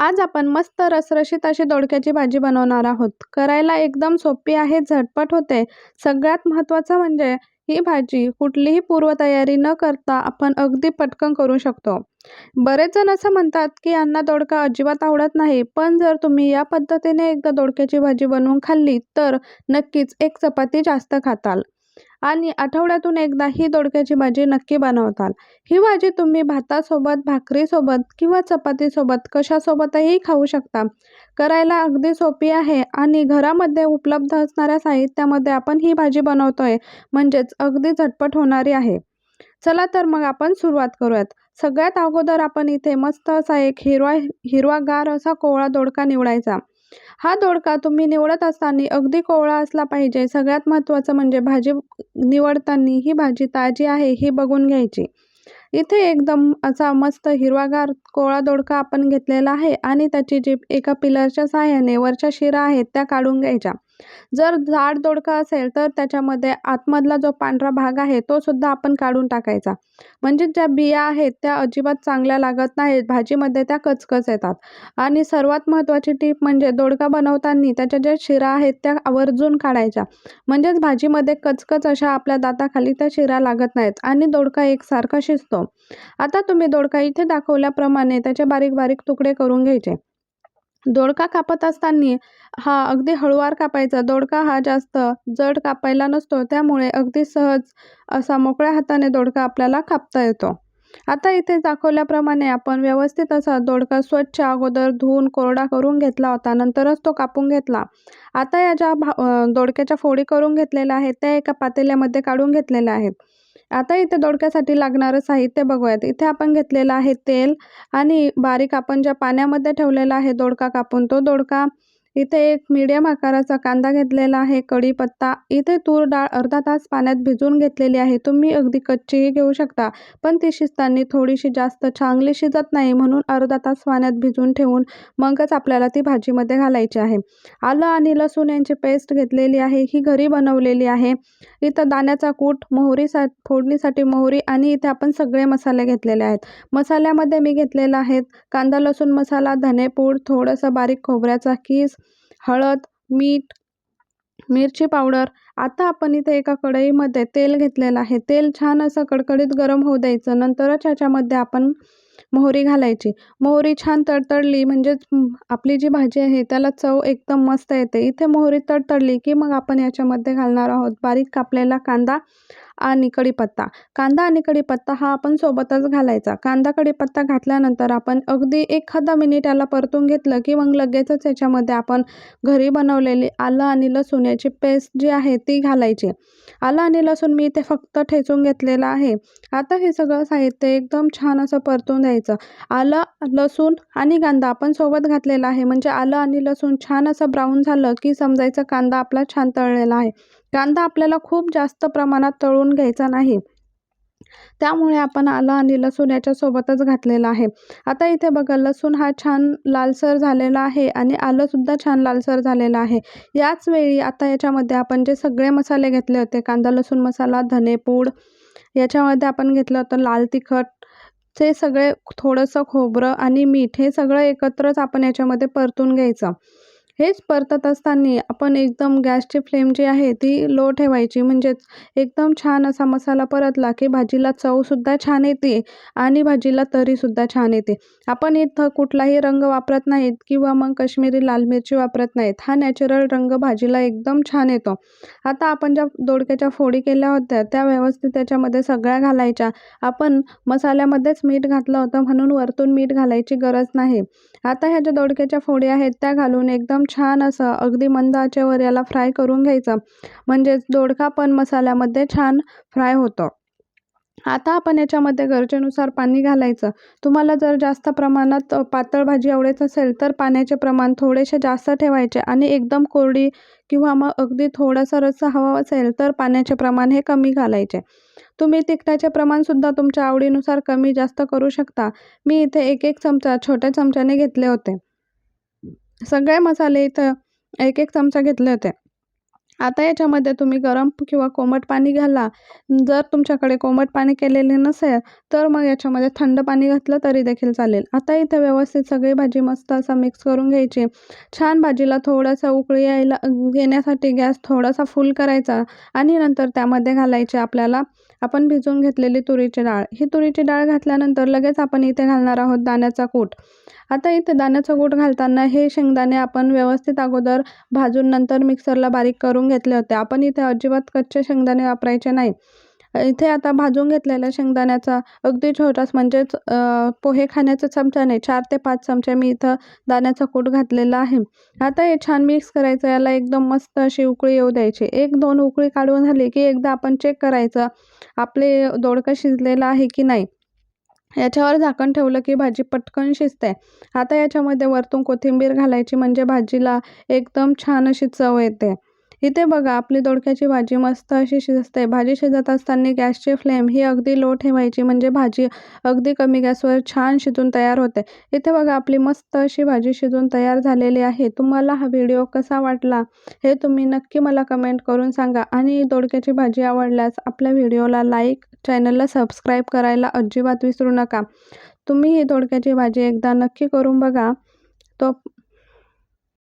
आज आपण मस्त रसरशीत अशी दोडक्याची भाजी बनवणार आहोत. करायला एकदम सोपी आहे झटपट होते. सगळ्यात महत्त्वाचं म्हणजे ही भाजी कुठलीही पूर्वतयारी न करता आपण अगदी पटकन करू शकतो. बरेच जण असं म्हणतात की यांना दोडका अजिबात आवडत नाही पण जर तुम्ही या पद्धतीने एकदा दोडक्याची भाजी बनवून खाल्ली तर नक्कीच एक चपाती जास्त खाताल. आणि आठवड्यातून एकदा ही दोडक्याची भाजी नक्की बनवताल. ही भाजी तुम्ही भातासोबत भाकरीसोबत किंवा चपातीसोबत कशासोबतही खाऊ शकता. करायला अगदी सोपी आहे आणि घरामध्ये उपलब्ध असणाऱ्या साहित्यामध्ये आपण ही भाजी बनवतोय म्हणजेच अगदी झटपट होणारी आहे. चला तर मग आपण सुरुवात करूयात. सगळ्यात अगोदर आपण इथे मस्त असा एक हिरवा हिरवागार असा कोवळा दोडका निवडायचा. हा दोडका तुम्ही निवडत असताना अगदी कोवळा असला पाहिजे. सगळ्यात महत्त्वाचं म्हणजे भाजी निवडताना ही भाजी ताजी आहे ही बघून घ्यायची. इथे एकदम असा मस्त हिरवागार कोवळा दोडका आपण घेतलेला आहे आणि त्याची जी एका पिलरच्या सहाय्याने वरच्या शिरा आहेत त्या काढून घ्यायच्या. जर झाड दोडका असेल तर त्याच्यामध्ये आतमधला जो पांढरा भाग आहे तो सुद्धा आपण काढून टाकायचा. म्हणजे ज्या बिया आहेत त्या अजिबात चांगल्या लागत नाहीत. भाजीमध्ये त्या कचकच येतात. आणि सर्वात महत्त्वाची टीप म्हणजे दोडका बनवताना त्याच्या ज्या शिरा आहेत त्या आवर्जून काढायच्या. म्हणजेच भाजीमध्ये कचकच अशा आपल्या दाताखाली त्या शिरा लागत नाहीत आणि दोडका एकसारखा शिजतो. आता तुम्ही दोडका इथे दाखवल्याप्रमाणे त्याचे बारीक बारीक तुकडे करून घ्यायचे. दोडका कापत असताना हा अगदी हळूवार कापायचा. दोडका हा जास्त जड कापायला नसतो त्यामुळे अगदी सहज असा मोकळ्या हाताने दोडका आपल्याला कापता येतो. आता इथे दाखवल्याप्रमाणे आपण व्यवस्थित असा दोडका स्वच्छ अगोदर धुवून कोरडा करून घेतला होता नंतरच तो कापून घेतला. आता या ज्या भा दोडक्याच्या फोडी करून घेतलेल्या आहेत त्या एका पातेल्यामध्ये काढून घेतलेल्या आहेत. आता इथे दोडक्यासाठी लागणारं साहित्य बघूयात. इथे आपण घेतलेलं आहे तेल आणि बारीक आपण ज्या पाण्यामध्ये ठेवलेला आहे दोडका कापून तो दोडका इथे एक मीडियम आकाराचा कांदा घेतलेला आहे कढीपत्ता इथे तूर डाळ अर्धा तास पाण्यात भिजवून घेतलेली आहे. तुम्ही अगदी कच्चीही घेऊ शकता पण ती शिजताना थोडीशी जास्त चांगली शिजत नाही म्हणून अर्धा तास पाण्यात भिजवून ठेवून मगच आपल्याला ती भाजीमध्ये घालायची आहे. आलं आणि लसूण यांची पेस्ट घेतलेली आहे ही घरी बनवलेली आहे. इथं दाण्याचा कूट मोहरीसा फोडणीसाठी मोहरी आणि इथे आपण सगळे मसाले घेतलेले आहेत. मसाल्यामध्ये मी घेतलेला आहेत कांदा लसूण मसाला धनेपूड थोडंसं बारीक खोबऱ्याचा कीस हळद मीठ मिरची पावडर. आता आपण इथे एका कढईमध्ये तेल घेतलेलं आहे. तेल छान असं कडकडीत गरम होऊ द्यायचं. नंतरच ह्याच्यामध्ये आपण मोहरी घालायची. मोहरी छान तडतडली म्हणजेच आपली जी भाजी आहे त्याला चव एकदम मस्त येते. इथे मोहरी तडतडली की मग आपण याच्यामध्ये घालणार आहोत बारीक कापलेला कांदा. आणि कढीपत्ता. कांदा आणि कढीपत्ता हा आपण सोबतच घालायचा. कांदा कढीपत्ता घातल्यानंतर आपण अगदी एखादा मिनिट याला परतून घेतलं की मग लगेचच याच्यामध्ये आपण घरी बनवलेली आलं आणि लसूण याची पेस्ट जी आहे ती घालायची. आलं आणि लसूण मी इथे फक्त ठेचून घेतलेलं आहे. आता हे सगळं साहित्य एकदम छान असं परतून द्यायचं आलं लसूण आणि कांदा आपण सोबत घातलेला आहे. म्हणजे आलं आणि लसूण छान असं ब्राऊन झालं की समजायचं कांदा आपला छान तळलेला आहे. कांदा आपल्याला खूप जास्त प्रमाणात तळून घ्यायचा नाही. त्यामुळे आपण आलं आणि लसूण याच्यासोबतच घातलेलं आहे. आता इथे बघा लसूण हा छान लालसर झालेला आहे आणि आलंसुद्धा छान लालसर झालेलं आहे. याच वेळी आता याच्यामध्ये आपण जे सगळे मसाले घेतले होते कांदा लसूण मसाला धनेपूड याच्यामध्ये आपण घेतलं होतं लाल तिखट. ते सगळे थोडंसं खोबरं आणि मीठ हे सगळं एकत्रच आपण याच्यामध्ये परतून घ्यायचं. हेच परतत असताना आपण एकदम गॅसची फ्लेम जी आहे ती लो ठेवायची. म्हणजेच एकदम छान असा मसाला परतला की भाजीला चवसुद्धा छान येते आणि भाजीला तरीसुद्धा छान येते. आपण इथं कुठलाही रंग वापरत नाहीत किंवा मग कश्मीरी लाल मिरची वापरत नाहीत. हा नॅचरल रंग भाजीला एकदम छान येतो. आता आपण ज्या दोडक्याच्या फोडी केल्या होत्या त्या व्यवस्थित त्याच्यामध्ये सगळ्या घालायच्या. आपण मसाल्यामध्येच मीठ घातलं होतं म्हणून वरतून मीठ घालायची गरज नाही. आता ह्या ज्या दोडक्याच्या फोडी आहेत त्या घालून एकदम छान असं अगदी मंद आचेवर याला फ्राय करून घ्यायचं. म्हणजेच दोडका पण मसाल्यामध्ये छान फ्राय होतं. आता आपण याच्यामध्ये गरजेनुसार पाणी घालायचं. तुम्हाला जर जास्त प्रमाणात पातळ भाजी आवडत असेल तर पाण्याचे प्रमाण थोडेसे जास्त ठेवायचे आणि एकदम कोरडी किंवा मग अगदी थोडासा रस्सा हवा असेल तर पाण्याचे प्रमाण हे कमी घालायचे. तुम्ही तिखटाचे प्रमाणसुद्धा तुमच्या आवडीनुसार कमी जास्त करू शकता. मी इथे एक एक चमचा छोट्या चमच्याने घेतले होते. सगळे मसाले इथं एक एक चमचा घेतले होते. आता याच्यामध्ये तुम्ही गरम किंवा कोमट पाणी घाला. जर तुमच्याकडे कोमट पाणी केलेले नसेल तर मग याच्यामध्ये थंड पाणी घातलं तरी देखील चालेल. आता इथे व्यवस्थित सगळी भाजी मस्त असा मिक्स करून घ्यायची. छान भाजीला थोडासा उकळी यायला घेण्यासाठी गॅस थोडासा फुल करायचा आणि नंतर त्यामध्ये घालायचे आपल्याला आपण भिजवून घेतलेली तुरीची डाळ. ही तुरीची डाळ घातल्यानंतर लगेच आपण इथे घालणार आहोत दाण्याचा कूट. आता इथे दाण्याचा कूट घालताना हे शेंगदाणे आपण व्यवस्थित अगोदर भाजून नंतर मिक्सरला बारीक करून घेतले होते. आपण इथे अजिबात कच्चे शेंगदाणे वापरायचे नाही. इथे आता भाजून घेतलेल्या शेंगदाण्याचा अगदी छोटाच म्हणजेच पोहे खाण्याचा चमच्याने चार ते पाच चमचे मी इथं दाण्याचा कूट घातलेला आहे. आता हे छान मिक्स करायचं याला एकदम मस्त अशी उकळी येऊ द्यायची. एक दोन उकळी काढून झाली की एकदा आपण चेक करायचं आपले दोडकं शिजलेलं आहे की नाही. याच्यावर झाकण ठेवलं की भाजी पटकन शिजते. आता याच्यामध्ये वरतून कोथिंबीर घालायची म्हणजे भाजीला एकदम छान अशी चव येते. इथे बघा आपली दोडक्याची भाजी मस्त अशी शिजते. भाजी शिजत असताना गॅसची फ्लेम ही अगदी लो ठेवायची म्हणजे भाजी अगदी कमी गॅसवर छान शिजून तयार होते. इथे बघा आपली मस्त अशी भाजी शिजून तयार झालेली आहे. तुम्हाला हा व्हिडिओ कसा वाटला हे तुम्ही नक्की मला कमेंट करून सांगा. आणि दोडक्याची भाजी आवडल्यास आपल्या व्हिडिओला लाईक चॅनलला सबस्क्राईब करायला अजिबात विसरू नका. तुम्ही ही दोडक्याची भाजी एकदा नक्की करून बघा. तो